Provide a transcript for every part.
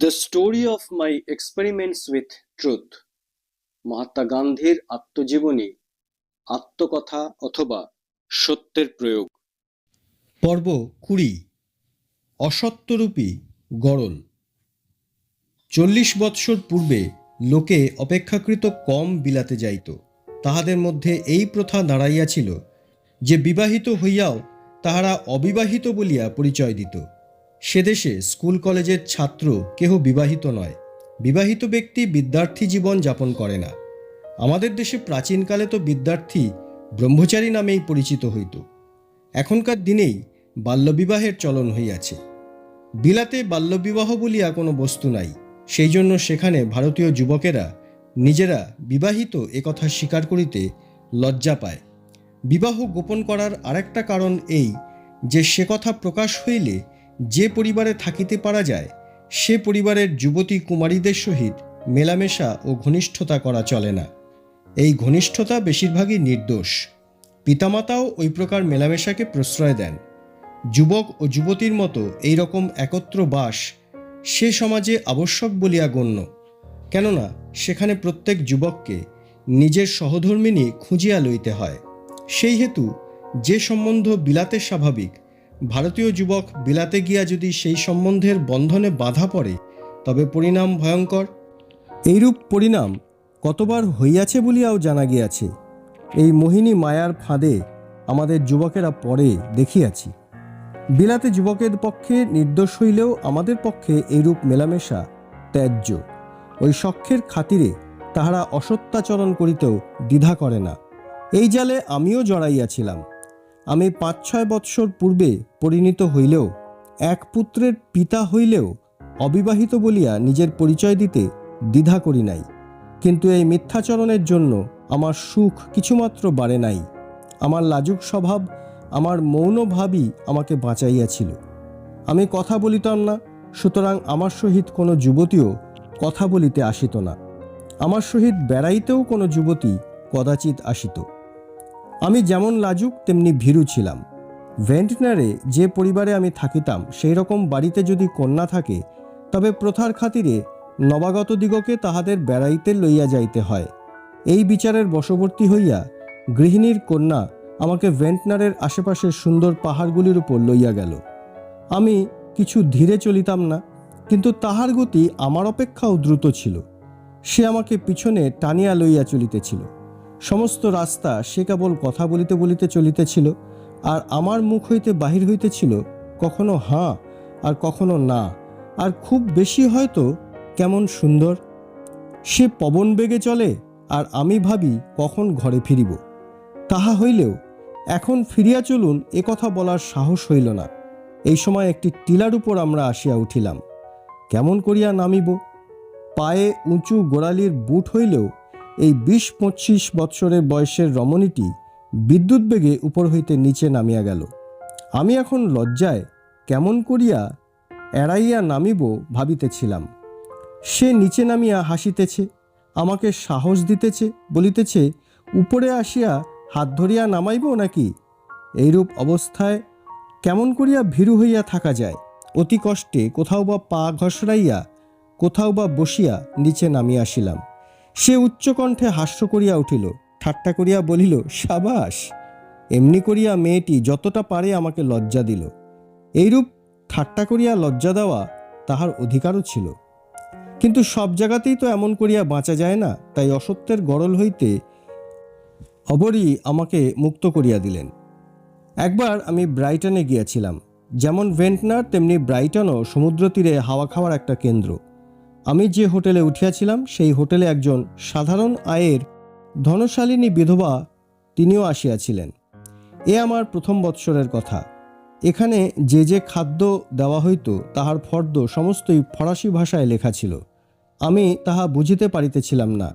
The story of my experiments with truth Mahatma গান্ধীর আত্মজীবনী, আত্মকথা অথবা সত্যের প্রয়োগ। পর্ব কুড়ি, অসত্যরূপী গরল চল্লিশ বৎসর পূর্বে লোকে অপেক্ষাকৃত কম বিলাতে যাইত। তাহাদের মধ্যে এই প্রথা দাঁড়াইয়াছিল যে বিবাহিত হইয়াও তাহারা অবিবাহিত বলিয়া পরিচয় দিত। সে দেশে স্কুল কলেজের ছাত্র কেহ বিবাহিত নয়। বিবাহিত ব্যক্তি বিদ্যার্থী জীবন যাপন করে না। আমাদের দেশে প্রাচীনকালে তো বিদ্যার্থী ব্রহ্মচারী নামেই পরিচিত হইত। এখনকার দিনেই বাল্যবিবাহের চলন হইয়াছে। বিলাতে বাল্যবিবাহ বলিয়া কোনো বস্তু নাই। সেই জন্য সেখানে ভারতীয় যুবকেরা নিজেরা বিবাহিত একথা স্বীকার করিতে লজ্জা পায়। বিবাহ গোপন করার আরেকটা কারণ এই যে সে কথা প্রকাশ হইলে যে পরিবারে থাকিতে পারা যায়, সে পরিবারের যুবতী কুমারীদের সহিত মেলামেশা ও ঘনিষ্ঠতা করা চলে না। এই ঘনিষ্ঠতা বেশিরভাগই নির্দোষ। পিতামাতাও ওই প্রকার মেলামেশাকে প্রশ্রয় দেন। যুবক ও যুবতীর মতো এই রকম একত্র বাস সে সমাজে আবশ্যক বলিয়া গণ্য। কেননা, সেখানে প্রত্যেক যুবককে নিজের সহধর্মিনী খুঁজিয়া লইতে হয়। সেই হেতু যে সম্বন্ধ বিলাতে স্বাভাবিক ভারতীয় যুবক বিলাতে গিয়া যদি সেই সম্বন্ধের বন্ধনে বাধা পড়ে, তবে পরিণাম ভয়ঙ্কর। এইরূপ পরিণাম কতবার হইয়াছে বলিয়াও জানা গিয়াছে। এই মোহিনী মায়ার ফাঁদে আমাদের যুবকেরা পরে দেখিয়াছি। বিলাতে যুবকের পক্ষে নির্দোষ হইলেও আমাদের পক্ষে এইরূপ মেলামেশা ত্যায্য। ওই সখ্যের খাতিরে তাহারা অসত্যাচরণ করিতেও দ্বিধা করে না। এই জালে আমিও জড়াইয়াছিলাম। আমি পাঁচ ছয় বৎসর পূর্বে পরিণত হইলেও, এক পুত্রের পিতা হইলেও অবিবাহিত বলিয়া নিজের পরিচয় দিতে দ্বিধা করি নাই। কিন্তু এই মিথ্যাচরণের জন্য আমার সুখ কিছুমাত্র বাড়ে নাই। আমার লাজুক স্বভাব, আমার মৌন ভাবই আমাকে বাঁচাইয়াছিল। আমি কথা বলিতাম না, সুতরাং আমার সহিত কোনো যুবতীও কথা বলিতে আসিত না। আমার সহিত বেড়াইতেও কোনো যুবতী কদাচিৎ আসিত। আমি যেমন লাজুক, তেমনি ভীরু ছিলাম। ভেন্টনারে যে পরিবারে আমি থাকিতাম সেই রকম বাড়িতে যদি কন্যা থাকে, তবে প্রথার খাতিরে নবাগত দিগকে তাহাদের বেড়াইতে লইয়া যাইতে হয়। এই বিচারের বশবর্তী হইয়া গৃহিণীর কন্যা আমাকে ভেন্টনারের আশেপাশের সুন্দর পাহাড়গুলির উপর লইয়া গেল। আমি কিছু ধীরে চলিতাম না, কিন্তু তাহার গতি আমার অপেক্ষাও দ্রুত ছিল। সে আমাকে পিছনে টানিয়া লইয়া চলিতেছিল। সমস্ত রাস্তা সে কেবল কথা বলিতে বলিতে চলিতেছিল, আর আমার মুখ হইতে বাহির হইতেছিল কখনো হাঁ আর কখনো না। আর খুব বেশি হয়তো কেমন সুন্দর। সে পবন বেগে চলে, আর আমি ভাবি কখন ঘরে ফিরিব। তাহা হইলেও এখন ফিরিয়া চলুন, এ কথা বলার সাহস হইল না। এই সময় একটি টিলার উপর আমরা আসিয়া উঠিলাম। কেমন করিয়া নামিব? পায়ে উঁচু গোড়ালির বুট হইলেও এই বিশ পঁচিশ বৎসরের বয়সের রমণীটি বিদ্যুৎ বেগে উপর হইতে নিচে নামিয়া গেল। আমি এখন লজ্জায় কেমন করিয়া এড়াইয়া নামিব ভাবিতেছিলাম। সে নিচে নামিয়া হাসিতেছে, আমাকে সাহস দিতেছে, বলিতেছে, উপরে আসিয়া হাত ধরিয়া নামাইব নাকি? এইরূপ অবস্থায় কেমন করিয়া ভীরু হইয়া থাকা যায়? অতি কষ্টে কোথাও বা পা ঘসড়াইয়া কোথাও বা বসিয়া নিচে নামিয়া আসিলাম। সে উচ্চকণ্ঠে হাস্য করিয়া উঠিল, ঠাট্টা করিয়া বলিল, সাবাস! এমনি করিয়া মেয়েটি যতটা পারে আমাকে লজ্জা দিল। এইরূপ ঠাট্টা করিয়া লজ্জা দেওয়া তাহার অধিকারও ছিল। কিন্তু সব জায়গাতেই তো এমন করিয়া বাঁচা যায় না, তাই অসত্যের গরল হইতে অবরই আমাকে মুক্ত করিয়া দিলেন। একবার আমি ব্রাইটনে গিয়াছিলাম, যেমন ভেন্টনার, তেমনি ব্রাইটনও সমুদ্র তীরে হাওয়া খাওয়ার একটা কেন্দ্র। আমি যে হোটেলে উঠিয়াছিলাম, সেই হোটেলে একজন সাধারণ আয়ের ধনশালিনী বিধবা তিনিও আসিয়াছিলেন। এ আমার প্রথম বৎসরের কথা। এখানে যে যে খাদ্য দেওয়া হইত, তাহার ফর্দ সমস্তই ফরাসি ভাষায় লেখা ছিল। আমি তাহা বুঝিতে পারিতেছিলাম না।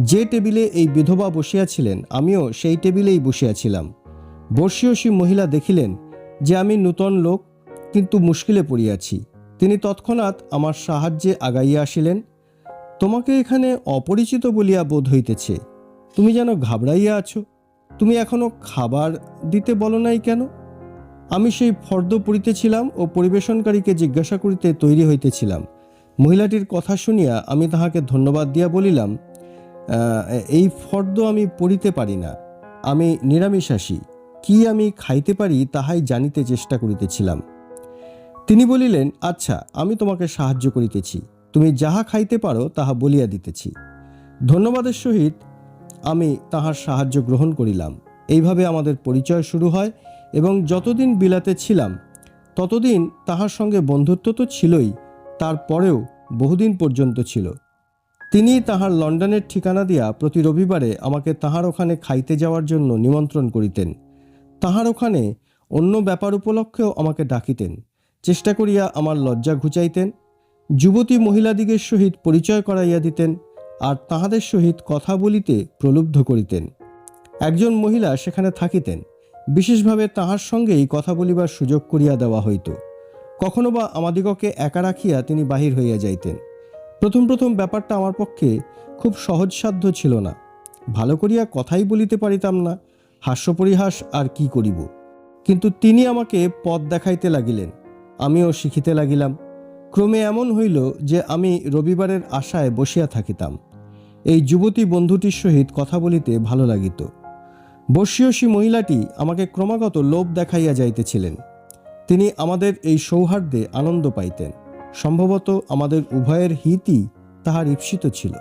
যে টেবিলে এই বিধবা বসিয়াছিলেন, আমিও সেই টেবিলেই বসিয়াছিলাম। বর্ষীয়সী মহিলা দেখিলেন যে আমি নূতন লোক, কিন্তু মুশকিলে পড়িয়াছি। তিনি তৎক্ষণাৎ আমার সাহায্যে আগাইয়া আসিলেন। তোমাকে এখানে অপরিচিত বলিয়া বোধ হইতেছে। তুমি যেন ঘাবড়াইয়া আছো। তুমি এখনও খাবার দিতে বলো নাই কেন? আমি সেই ফর্দ পড়িতেছিলাম ও পরিবেশনকারীকে জিজ্ঞাসা করিতে তৈরি হইতেছিলাম। মহিলাটির কথা শুনিয়া আমি তাহাকে ধন্যবাদ দিয়া বলিলাম এই ফর্দ আমি পড়িতে পারি না। আমি নিরামিষাসী কি আমি খাইতে পারি তাহাই জানিতে চেষ্টা করিতেছিলাম। তিনি বলিলেন আচ্ছা আমি তোমাকে সাহায্য করিতেছি। তুমি যাহা খাইতে পারো, তাহা বলিয়া দিতেছি। ধন্যবাদের সহিত আমি তাহার সাহায্য গ্রহণ করিলাম। এইভাবে আমাদের পরিচয় শুরু হয় এবং যতদিন বিলাতে ছিলাম, ততদিন তাহার সঙ্গে বন্ধুত্ব তো ছিলই, তারপরেও বহুদিন পর্যন্ত ছিল। তিনি তাহার লন্ডনের ঠিকানা দিয়া প্রতি রবিবারে আমাকে তাহার ওখানে খাইতে যাওয়ার জন্য নিমন্ত্রণ করিতেন। তাহার ওখানে অন্য ব্যাপার উপলক্ষেও আমাকে ডাকিতেন। চেষ্টা করিয়া আমার লজ্জা ঘুচাইতেন, যুবতী মহিলাদিগের সহিত পরিচয় করাইয়া দিতেন আর তাহাদের সহিত কথা বলিতে প্রলুব্ধ করিতেন। একজন মহিলা সেখানে থাকিতেন, বিশেষভাবে তাহার সঙ্গেই কথা বলিবার সুযোগ করিয়া দেওয়া হইত। কখনো বা আমাদিগকে একা রাখিয়া তিনি বাহির হইয়া যাইতেন। প্রথম প্রথম ব্যাপারটা আমার পক্ষে খুব সহজসাধ্য ছিল না। ভালো করিয়া কথাই বলিতে পারিতাম না, হাস্যপরিহাস আর কি করিব। কিন্তু তিনি আমাকে পথ দেখাইতে লাগিলেন। আমিও শিখিতে লাগিলাম। ক্রমে এমন হইল যে আমি রবিবারের আশায় বসিয়া থাকিতাম। এই যুবতী বন্ধুটির সহিত কথা বলিতে ভালো লাগিত। বর্ষীয়সী মহিলাটি আমাকে ক্রমাগত লোভ দেখাইয়া যাইতেছিলেন। তিনি আমাদের এই সৌহার্দ্যে আনন্দ পাইতেন। সম্ভবত আমাদের উভয়ের হিতই তাহার ঈপ্সিত ছিল।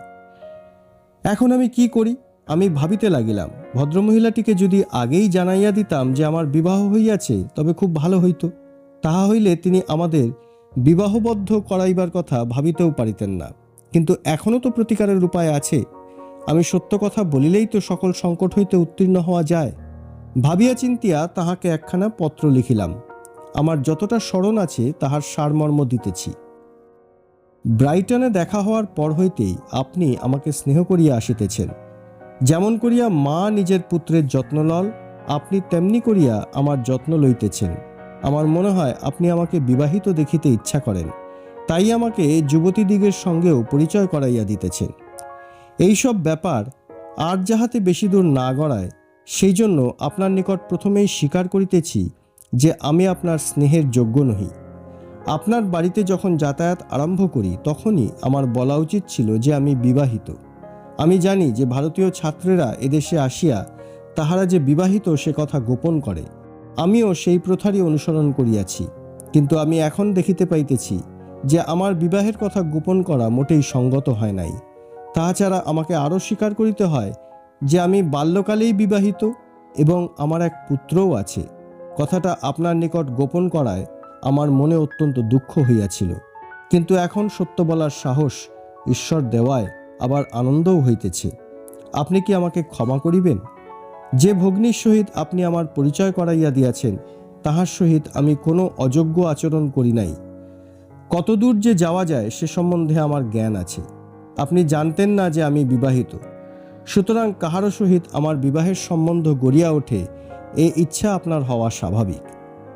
এখন আমি কি করি? আমি ভাবিতে লাগিলাম, ভদ্রমহিলাটিকে যদি আগেই জানাইয়া দিতাম যে আমার বিবাহ হইয়াছে, তবে খুব ভালো হইত। তাহা হইলে তিনি আমাদের বিবাহবদ্ধ করাইবার কথা ভাবিতেও পারিতেন না। কিন্তু এখনও তো প্রতিকারের উপায় আছে। আমি সত্য কথা বলিলেই তো সকল সংকট হইতে উত্তীর্ণ হওয়া যায়। ভাবিয়া চিন্তিয়া তাহাকে একখানা পত্র লিখিলাম। আমার যতটা স্মরণ আছে তাহার সারমর্ম দিতেছি। ব্রাইটনে দেখা হওয়ার পর হইতেই আপনি আমাকে স্নেহ করিয়া আসিতেছেন। যেমন করিয়া মা নিজের পুত্রের যত্ন লল, আপনি তেমনি করিয়া আমার যত্ন লইতেছেন। আমার মনে হয় আপনি আমাকে বিবাহিত দেখিতে ইচ্ছা করেন। তাই আমাকে যুবতীদিগের সঙ্গেও পরিচয় করাইয়া দিতেছেন। এইসব ব্যাপার আর যাহাতে বেশি দূর না গড়ায়, সেই জন্য আপনার নিকট প্রথমেই স্বীকার করিতেছি যে আমি আপনার স্নেহের যোগ্য নহি। আপনার বাড়িতে যখন যাতায়াত আরম্ভ করি, তখনই আমার বলা উচিত ছিল যে আমি বিবাহিত। আমি জানি যে ভারতীয় ছাত্রেরা এদেশে আসিয়া তাহারা যে বিবাহিত সে কথা গোপন করে। আমিও সেই প্রথারই অনুসরণ করিয়াছি, কিন্তু আমি এখন দেখিতে পাইতেছি যে আমার বিবাহের কথা গোপন করা মোটেই সঙ্গত হয় নাই। তাহা ছাড়া আমাকে আরও স্বীকার করিতে হয় যে আমি বাল্যকালেই বিবাহিত এবং আমার এক পুত্রও আছে। কথাটা আপনার নিকট গোপন করায় আমার মনে অত্যন্ত দুঃখ হইয়াছিল, কিন্তু এখন সত্য বলার সাহস ঈশ্বর দেওয়ায় আবার আনন্দও হইতেছে। আপনি কি আমাকে ক্ষমা করিবেন? যে ভগ্নীর সহিত আপনি আমার পরিচয় করাইয়া দিয়াছেন, তাহার সহিত আমি কোনো অযোগ্য আচরণ করি নাই। কতদূর যে যাওয়া যায় সে সম্বন্ধে আমার জ্ঞান আছে। আপনি জানতেন না যে আমি বিবাহিত। সুতরাং কাহারও সহিত আমার বিবাহের সম্বন্ধ গড়িয়া ওঠে, এ ইচ্ছা আপনার হওয়া স্বাভাবিক।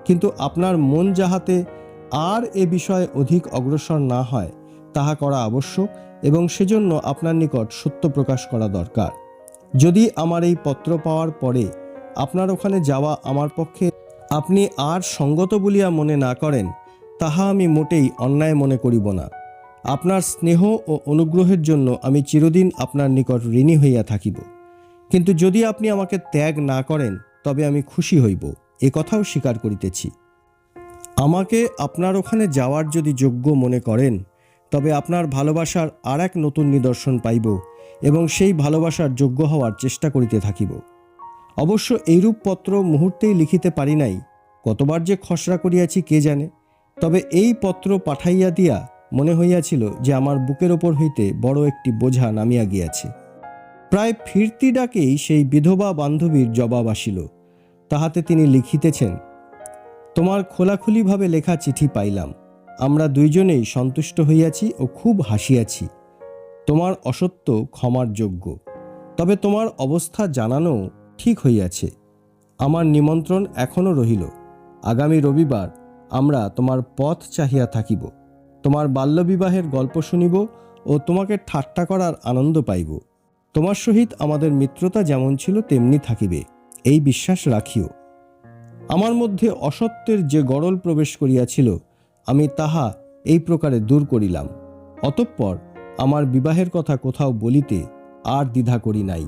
কিন্তু আপনার মন যাহাতে আর এ বিষয়ে অধিক অগ্রসর না হয়, তাহা করা আবশ্যক এবং সেজন্য আপনার নিকট সত্য প্রকাশ করা দরকার। যদি আমার এই পত্র পাওয়ার পরে আপনার ওখানে যাওয়া আমার পক্ষে আপনি আর সঙ্গত বলিয়া মনে না করেন, তাহা আমি মোটেই অন্যায় মনে করিব না। আপনার স্নেহ ও অনুগ্রহের জন্য আমি চিরদিন আপনার নিকট ঋণী হইয়া থাকিব। কিন্তু যদি আপনি আমাকে ত্যাগ না করেন, তবে আমি খুশি হইব, এ কথাও স্বীকার করিতেছি। আমাকে আপনার ওখানে যাওয়ার যদি যোগ্য মনে করেন, তবে আপনার ভালোবাসার আর এক নতুন নিদর্শন পাইব এবং সেই ভালোবাসার যোগ্য হওয়ার চেষ্টা করিতে থাকিব। অবশ্য এইরূপ পত্র মুহূর্তেই লিখিতে পারি নাই, কতবার যে খসড়া করিয়াছি কে জানে, তবে এই পত্র পাঠাইয়া দিয়া মনে হইয়াছিল যে আমার বুকের ওপর হইতে বড় একটি বোঝা নামিয়া গিয়াছে। প্রায় ফিরতি ডাকেই সেই বিধবা বান্ধবীর জবাব আসিল, তাহাতে তিনি লিখিতেছেন, তোমার খোলাখুলিভাবে লেখা চিঠি পাইলাম, আমরা দুইজনেই সন্তুষ্ট হইয়াছি ও খুব হাসিয়াছি। তোমার অসত্য ক্ষমার যোগ্য। তবে তোমার অবস্থা জানানো ঠিক হইয়াছে। আমার নিমন্ত্রণ এখনও রহিল। আগামী রবিবার আমরা তোমার পথ চাহিয়া থাকিব। তোমার বাল্যবিবাহের গল্প শুনিব ও তোমাকে ঠাট্টা করার আনন্দ পাইব। তোমার সহিত আমাদের মিত্রতা যেমন ছিল, তেমনি থাকিবে। এই বিশ্বাস রাখিও। আমার মধ্যে অসত্যের যে গরল প্রবেশ করিয়াছিল, আমি তাহা এই প্রকারে দূর করিলাম। অতঃপর আমার বিবাহের কথা কোথাও বলিতে আর দ্বিধা করি নাই।